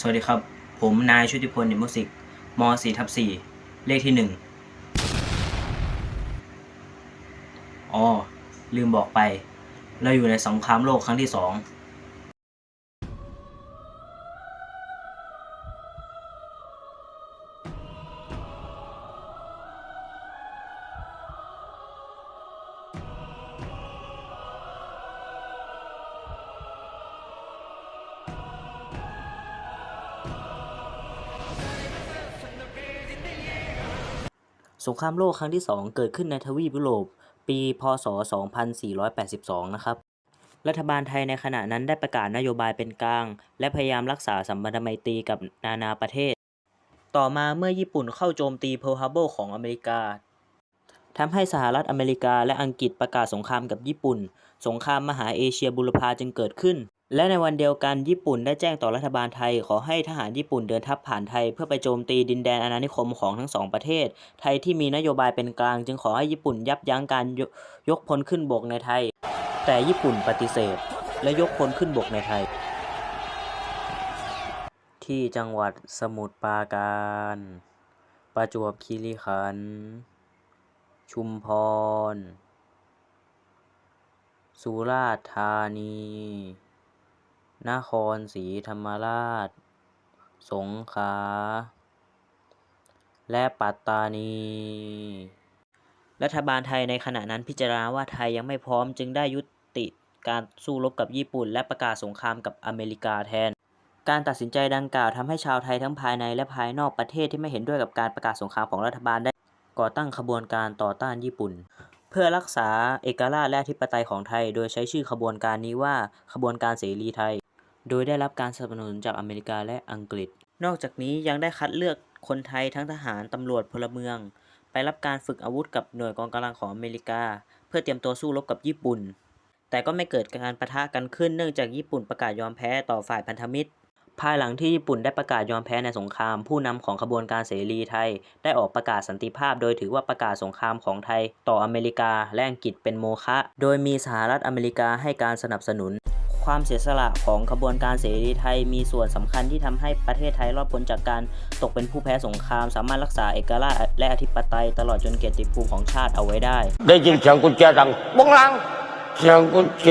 สวัสดีครับ ผมนายชุติพลนิมมุสิกม4ทับ4เลขที่ 1อ๋อลืมบอกไป เราอยู่ในสงครามโลกครั้งที่สอง สงครามโลกครั้งที่ 2 เกิดขึ้นในทวีปยุโรป ปีพ.ศ.2482 นะครับ รัฐบาลไทยในขณะนั้นได้ประกาศนโยบายเป็นกลาง และพยายามรักษาสัมพันธไมตรีกับนานาประเทศ ต่อมาเมื่อญี่ปุ่นเข้าโจมตีเพิร์ลฮาร์เบอร์ของอเมริกาทำให้สหรัฐอเมริกาและอังกฤษประกาศสงครามกับญี่ปุ่น สงครามมหาเอเชียบุรพาจึงเกิดขึ้น และในวันเดียวกันญี่ปุ่นได้แจ้งต่อรัฐบาลไทย ขอให้ทหารญี่ปุ่นเดินทัพผ่านไทย เพื่อไปโจมตีดินแดนอาณานิคมของทั้งสองประเทศ ไทยที่มีนโยบายเป็นกลาง จึงขอให้ญี่ปุ่นยับยั้งการยยกพลขึ้นบกในไทย แต่ญี่ปุ่นปฏิเสธ และยกพลขึ้นบกในไทย ที่จังหวัดสมุทรปราการ ประจวบคีรีขันธ์ชุมพร สุราษฎร์ธานี นครศรีธรรมราช สงขลา และปัตตานี รัฐบาลไทยในขณะนั้นพิจารณาว่าไทยยังไม่พร้อมจึงได้ยุติการสู้รบกับญี่ปุ่น และประกาศสงครามกับอเมริกาแทน การตัดสินใจดังกล่าวทำให้ชาวไทยทั้งภายในและภายนอกประเทศที่ไม่เห็นด้วยกับการประกาศสงครามของรัฐบาลได้ก่อตั้งขบวนการต่อต้านญี่ปุ่น เพื่อรักษาเอกราชและอธิปไตยของไทย โดยใช้ชื่อขบวนการนี้ว่าขบวนการเสรีไทย โดยได้รับการสนับสนุนจากอเมริกาและอังกฤษ นอกจากนี้ยังได้คัดเลือกคนไทยทั้งทหารตำรวจพลเมือง ไปรับการฝึกอาวุธกับหน่วยกองกำลังของอเมริกา เพื่อเตรียมตัวสู้รบกับญี่ปุ่น แต่ก็ไม่เกิดการปะทะกันขึ้นเนื่องจากญี่ปุ่นประกาศยอมแพ้ต่อฝ่ายพันธมิตร ภายหลังที่ญี่ปุ่นได้ประกาศยอมแพ้ในสงคราม ผู้นำของขบวนการเสรีไทย ได้ออกประกาศสันติภาพ โดยถือว่าประกาศสงครามของไทย ต่ออเมริกาและอังกฤษเป็นโมฆะ โดยมีสหรัฐอเมริกาให้การสนับสนุน ความเสียสละของขบวนการเสรีไทยมีส่วนสำคัญที่ทำให้ประเทศไทยรอดพ้นจากการตกเป็นผู้แพ้สงคราม สามารถรักษาเอกราชและอธิปไตยตลอดจนเกียรติภูมิของชาติเอาไว้ได้ ได้ยินเสียงกุญแจดังบ้องลังเสียงกุญแจ